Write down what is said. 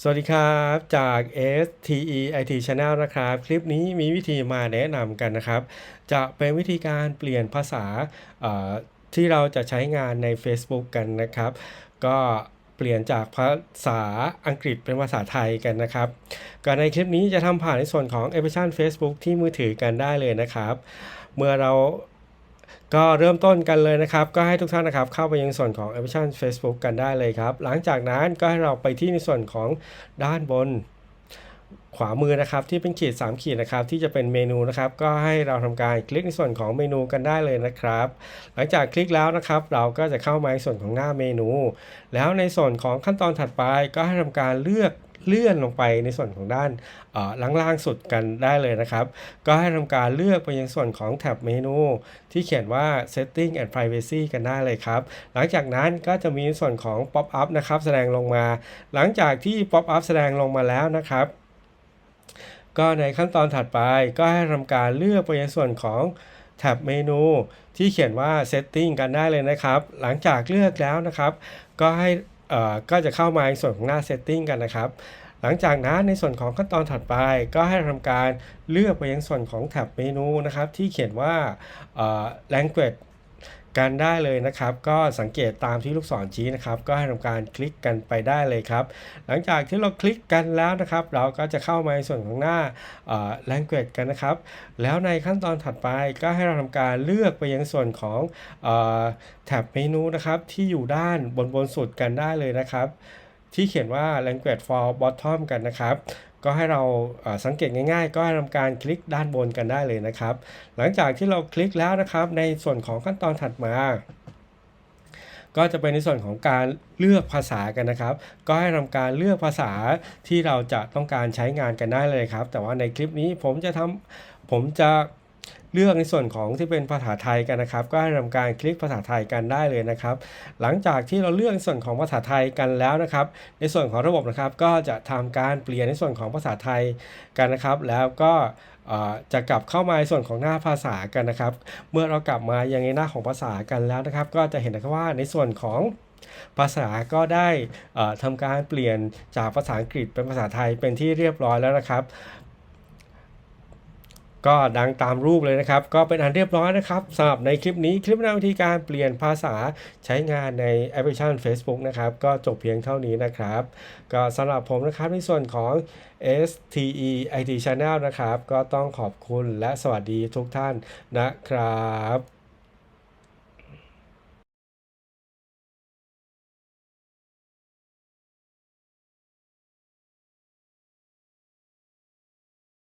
สวัสดีครับจาก STE IT Channel นะครับ คลิปนี้มีวิธีมาแนะนำกันนะครับ จะเป็นวิธีการเปลี่ยนภาษาที่เราจะใช้งานใน Facebook กันนะครับ ก็เปลี่ยนจากภาษาอังกฤษเป็นภาษาไทยกันนะครับก็ในคลิปนี้จะทำผ่านในส่วนของแอปพลิเคชัน Facebook ที่มือถือกันได้เลยนะครับ เมื่อเรา ก็เริ่มต้นกันเลยนะครับ ก็ให้ทุกท่านนะครับเข้าไปยังส่วนของแอปพลิเคชัน Facebook กันได้เลยครับ หลังจากนั้นก็ให้เราไปที่ในส่วนของด้านบน ขวามือนะครับที่เป็นขีด 3 ขีดนะครับที่จะเป็นเมนูนะครับ ก็ให้เราทำการคลิกในส่วนของเมนูกันได้เลยนะครับ หลังจากคลิกแล้วนะครับ เราก็จะเข้ามาในส่วนของหน้าเมนู แล้วในส่วนของขั้นตอนถัดไปก็ให้ทำการเลือกเลื่อนลงไปในส่วนของด้านล่างๆสุดกันได้เลยนะครับ ก็ให้ทำการเลือกไปยังส่วนของแท็บเมนู ที่เขียนว่า setting and privacy กันได้เลยครับ หลังจากนั้นก็จะมีส่วนของ pop up นะครับ แสดงลงมา หลังจากที่ pop up แสดงลงมาแล้วนะครับ ก็ในขั้นตอนถัดไปก็ให้ทำการเลือกไปยังส่วนของแท็บเมนูที่เขียนว่า setting กันได้เลยนะครับ หลังจากเลือกแล้วนะครับ ก็ให้เอ่อก็จะเข้ามาในส่วนของหน้า setting กันนะครับ หลังจากนั้นในส่วนของขั้นตอนถัดไปก็ให้ทำการเลือกไปยังส่วนของแท็บเมนูนะครับ ที่เขียนว่าเอ่อ language กันได้เลยนะครับ ก็สังเกตตามที่ลูกศรชี้นะครับ ก็ให้ทำการคลิกกันไปได้เลยครับ หลังจากที่เราคลิกกันแล้วนะครับ เราก็จะเข้ามาในส่วนของหน้า language กันนะครับ แล้วในขั้นตอนถัดไปก็ให้เราทำการเลือกไปยังส่วนของอแท็บเมนูนะครับที่อยู่ด้านบนบนสุดกันได้เลยนะครับ ที่เขียนว่า language for bottom กันนะครับ ก็ให้เราสังเกตง่ายๆ ก็ให้ทำการคลิกด้านบนกันได้เลยนะครับ หลังจากที่เราคลิกแล้วนะครับในส่วนของขั้นตอนถัดมาก็จะเป็นในส่วนของการเลือกภาษากันนะครับ ก็ให้ทำการเลือกภาษาที่เราจะต้องการใช้งานกันได้เลยครับ แต่ว่าในคลิปนี้ผมจะทำผมจะ เลือกในส่วนของที่เป็นภาษาไทยกันนะครับ ก็ให้ทำการคลิกภาษาไทยกันได้เลยนะครับ หลังจากที่เราเลือกในส่วนของภาษาไทยกันแล้วนะครับ ในส่วนของระบบนะครับ ก็จะทำการเปลี่ยนในส่วนของภาษาไทยกันนะครับ แล้วก็จะกลับเข้ามาในส่วนของหน้าภาษากันนะครับ เมื่อเรากลับมายังในหน้าของภาษากันแล้วนะครับ ก็จะเห็นนะครับว่าในส่วนของภาษาก็ได้ทำการเปลี่ยนจากภาษาอังกฤษเป็นภาษาไทยเป็นที่เรียบร้อยแล้วนะครับ ก็ดังตามรูปเลยนะครับ ก็เป็นอันเรียบร้อยนะครับสำหรับในคลิปนี้คลิปนาวิธีการเปลี่ยนภาษาใช้งานในแอปพลิเคชัน Facebook นะครับ ก็จบเพียงเท่านี้นะครับ ก็สำหรับผมนะครับในส่วนของ STE IT Channel นะครับ ก็ต้องขอบคุณและสวัสดีทุกท่านนะครับ